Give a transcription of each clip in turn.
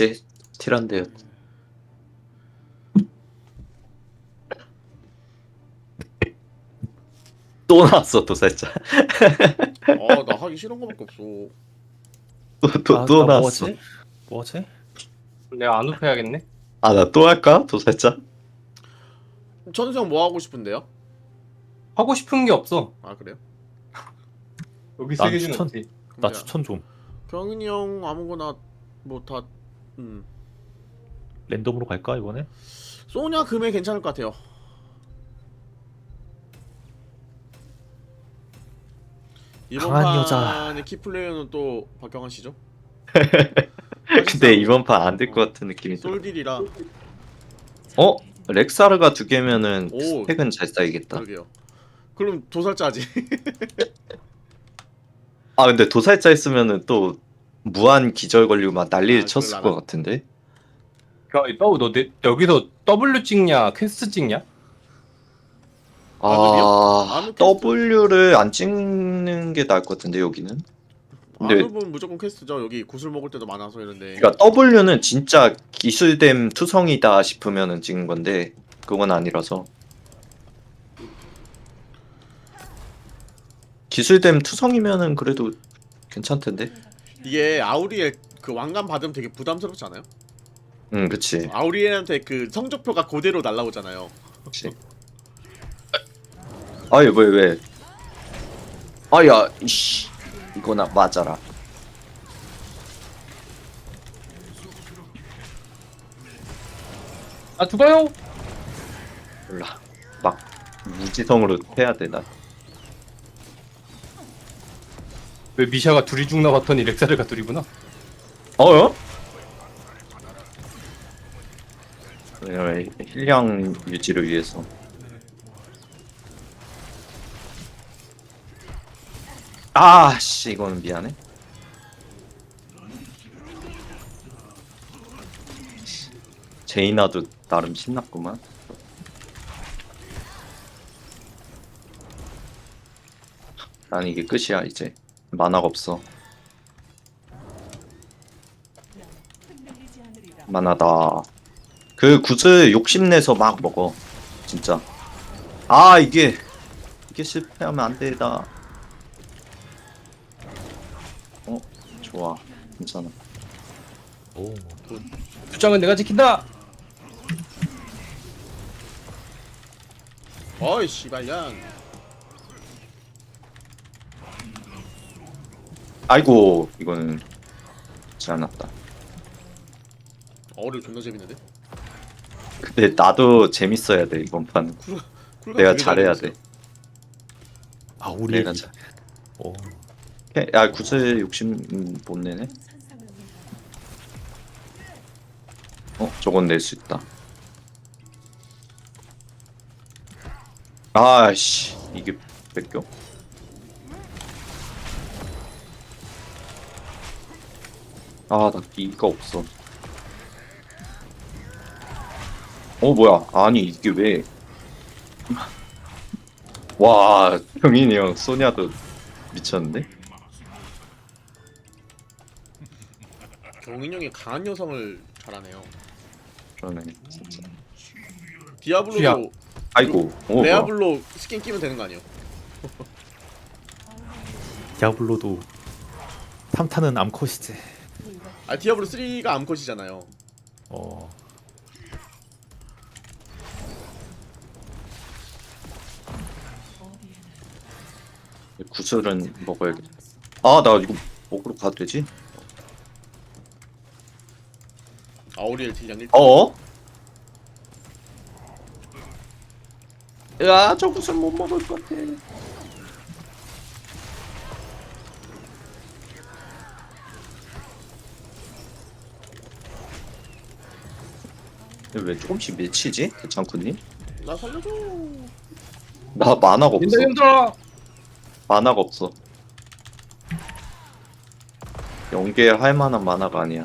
그치 티란데요 또 나왔어 또 살짝 아 나 하기 싫은 거밖에 없어. 또 또 아, 또 나 나왔어 뭐지? 뭐지? 내가 안 눕혀야겠네. 아 나 또 할까 또 살짝 천수형 뭐 하고 싶은데요? 하고 싶은 게 없어. 아 그래요? 여기 난 세개 중에 추천. 없지. 나 그럼 추천 좀 경인이 형 아무거나 뭐 다 음. 랜덤으로 갈까 이번에? 소냐 금액 괜찮을 것 같아요. 이번 강한 여자. 판의 키플레이어는 또 박경환 씨죠? 근데 이번 판 안 될 것 같은 느낌이 들어 솔딜이라 어? 렉사르가 두 개면은 오. 스택은 잘 쌓이겠다 그러게요. 그럼 도살자지. 아 근데 도살자 있으면은 또 무한 기절 걸리고 막 난리를 아, 쳤을 그럴라나? 것 같은데 야, 너, 너 내- 여기서 W 찍냐, 퀘스트 찍냐? 아 퀘스트? W를 안 찍는 게 나을 것 같은데 여기는 근데- 아누분 무조건 퀘스트죠. 여기 구슬 먹을 때도 많아서 이런데. 그러니까 W는 진짜 기술됨 투성이다 싶으면은 찍는 건데 그건 아니라서 기술됨 투성이면은 그래도 괜찮던데 이게 아우리엘 그 왕관 받으면 되게 부담스럽지 않아요? 응 그치. 아우리엘한테 그 성적표가 그대로 날라오잖아요. 그치. 아이 왜 왜? 아야 이씨. 이거나 맞아라. 아, 죽어요! 몰라. 막 무지성으로 해야 되나 왜 미샤가 둘이 죽나 봤더니 렉사르가 둘이구나. 어요? 왜 힐량 유지를 위해서 아씨 이거는 미안해 제이나도 나름 신났구만 난 이게 끝이야 이제 만화가 없어. 만화다. 그 굿을 욕심내서 막 먹어. 진짜. 아 이게 이게 실패하면 안 되다. 어? 좋아. 괜찮아. 오 주장은 내가 지킨다! 어이 씨발년. 아이고 이거는 좋지 않았다. 어를 존나 재밌는데. 근데 나도 재밌어야 돼 이번 판은 쿨가 내가 되게 잘해야 잘돼아 우리 내가 잘오야 굿을 욕심 음, 못 내네? 어 저건 낼 수 있다. 아씨 이게 뺏겨 아나 기가 없어 어 뭐야 아니 이게 왜 와, 병인이 형, 소냐도 미쳤는데? 경인 형이 강한 여성을 잘하네요. 그러네, 진짜. 디아블로도. 아이고, 오, 뭐야. 레아블로 스킨 끼면 되는 거 아니에요? 디아블로도 3타는 암컷이지 아 디아블로 3가 암컷이잖아요. 어 구슬은 먹어야겠다. 아, 나 이거 먹으러 가도 되지? 아우리엘 딜량 1. 어? 야, 저 구슬 못 먹을 것 같아. 왜 조금씩 밀치지? 대창쿠님? 나 살려줘. 나 만화가 없어. 힘들어, 힘들어! 만화가 없어. 연계할 만한 만화가 아니야.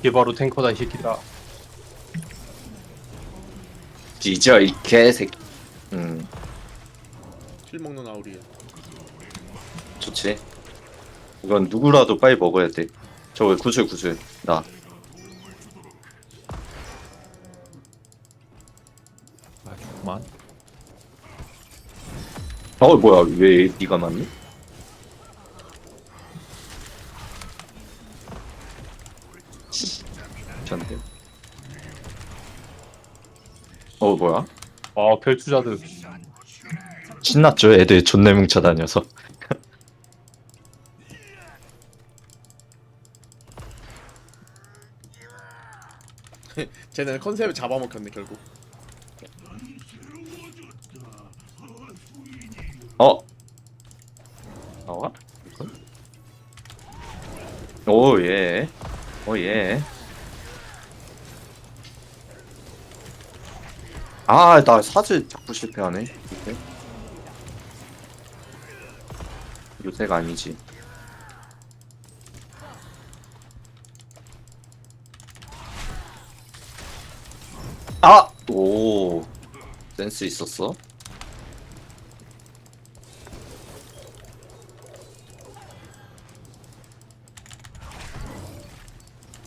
이게 바로 탱커다, 이 새끼들아. 뒤져 이 개새끼. 음, 힐 먹는 아우리엘. 좋지. 이건 누구라도 빨리 먹어야 돼. 저거 구슬 구슬. 나. 어 뭐야 왜 네가 맞니? 괜찮대. 어 뭐야? 아 별투자드 신났죠 애들 존내 뭉쳐 다녀서. 쟤는 컨셉을 잡아먹혔네 결국 어? 나와? 오, 예. 오, 예. 아, 나 사즈 자꾸 실패하네. 요새. 요새가 아니지. 아! 오. 센스 있었어?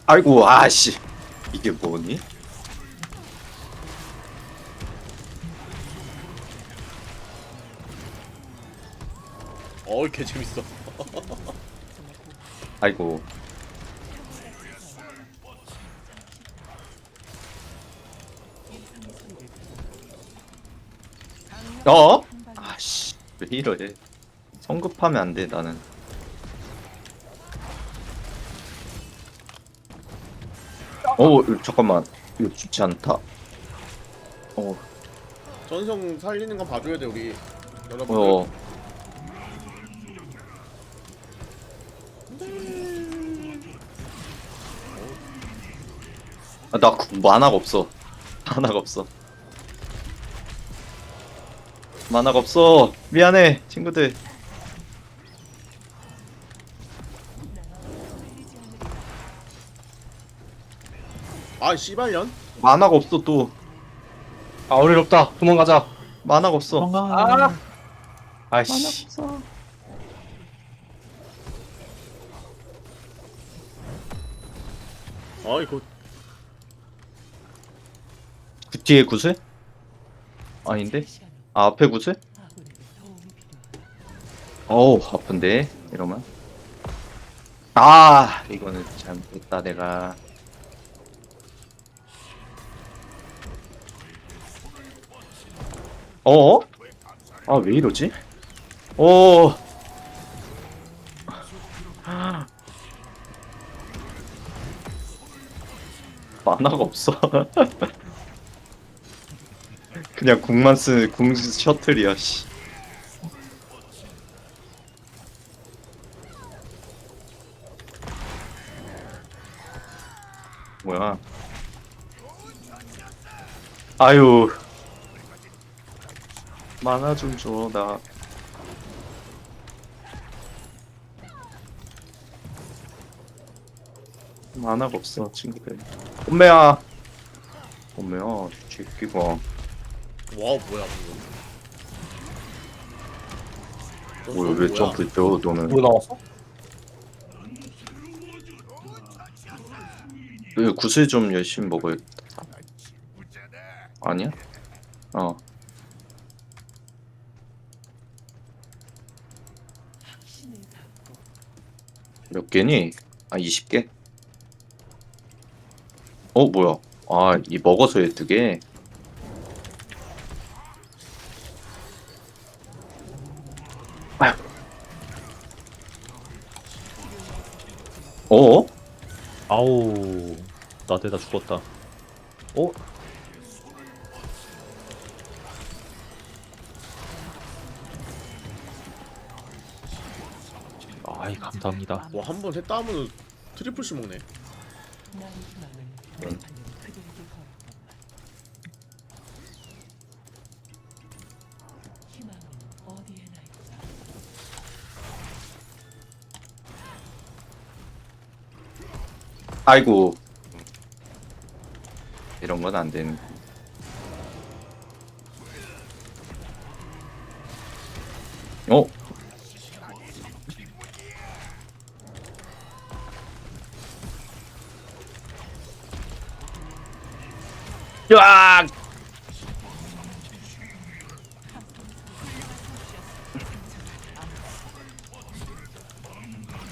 아이고 아씨. 이게 뭐니? 어이 개 재밌어. 아이고. 어? 아씨 왜 이러래? 성급하면 안 돼 나는 어 잠깐만 이거 좋지 않다 어 전성 살리는 건 봐줘야 돼 우리 여러분 어. 아, 나 구- 만화가 없어. 만화가 없어. 만화가 없어. 미안해, 친구들. 아 씨발년 만화가 없어 또. 아 어리럽다 도망가자 만화가 없어. 도망가. 아이씨 아이 그그 뒤에 구슬? 아닌데? 아, 앞에 구슬? 어우, 아픈데, 이러면. 아, 이거는 잘못했다, 내가. 어? 아, 왜 이러지? 어. 만화가 없어. 그냥 궁만 쓰는 궁 셔틀이야, 씨. 뭐야? 아유. 만화 좀 줘, 나. 만화가 없어, 친구들. 엄매야. 엄매야, 새끼가. 와우 뭐야 방금 뭐야, 왜 점프 줘, 너는? 뭐 나왔어? 그 구슬 좀 열심히 먹어야겠다. 아니야? 어. 몇 개니? 아, 20개? 어, 뭐야? 아, 이 먹어서 두 개? 아휴. 어? 아우. 나 대다 죽었다. 어? 아이 감사합니다. 와 한 번 했다 하면 트리플씩 먹네 아이고. 이런 건 안 되는. 으악!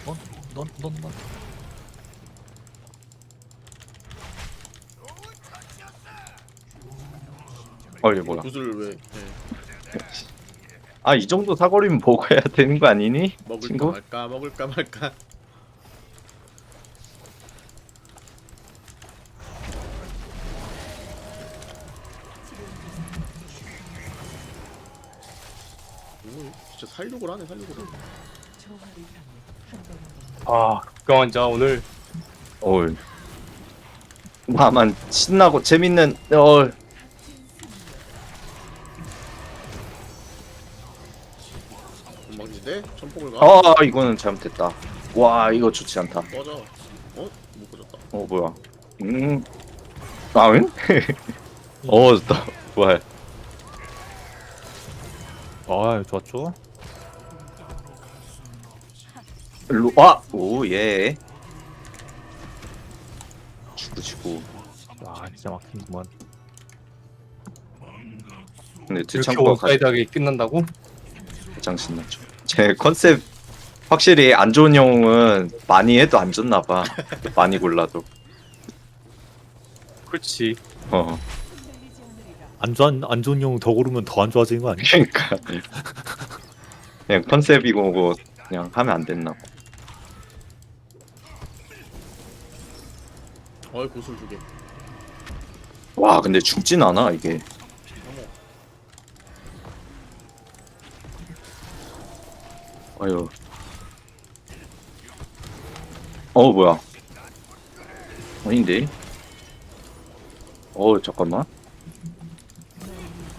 넌, 넌, 넌, 넌. 어, 이게 뭐야? 구슬 왜 네, 아, 이 정도 사거리면 먹어야 되는 거 아니니? 먹을까 친구? 말까 먹을까 말까 진짜 살려고 하네 살려고 아 국경환 자 오늘. 어이. 와만 신나고 재밌는 어 건방지대? 천폭을 가? 아 이거는 잘못했다. 와 이거 좋지 않다. 꺼져 어? 못 꺼졌다. 어 뭐야. 음. 아 응? 어 좋다. 부활 아 좋았죠? 일로 와 오예. 지구 지구 와 진짜 막히구만. 근데 이렇게 드창고가 원사이드하게 끝난다고? 가장 신났죠. 제 컨셉 확실히 안 좋은 영웅은 많이 해도 안 좋나봐. 많이 골라도. 그렇지. 어. 안 좋은 안 좋은 영웅 더 고르면 더 안 좋아지는 거 아니야? 그러니까. 그냥 컨셉이고 뭐 그냥 하면 안 됐나 봐. 어이 구슬 두개. 와 근데 죽진 않아 이게. 아유. 어 뭐야? 아닌데? 어 잠깐만.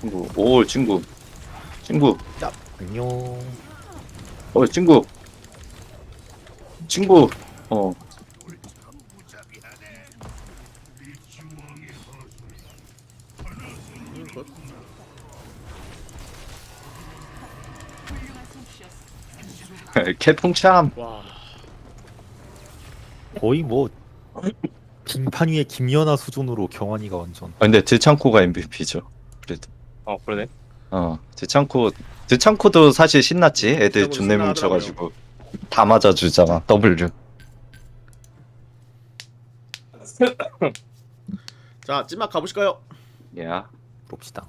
친구. 오 친구. 친구. 안녕. 어 친구. 친구. 어 개풍참. 와. 거의 뭐 빙판 위에 김연아 수준으로 경환이가 완전. 아, 근데 드창코가 MVP죠. 그래도. 어 그러네? 어 드창코 드창코도 사실 신났지. 애들 드창코 존내. 뭉쳐가지고. 다 맞아주잖아 W. 자 찐막 가보실까요? 야. 봅시다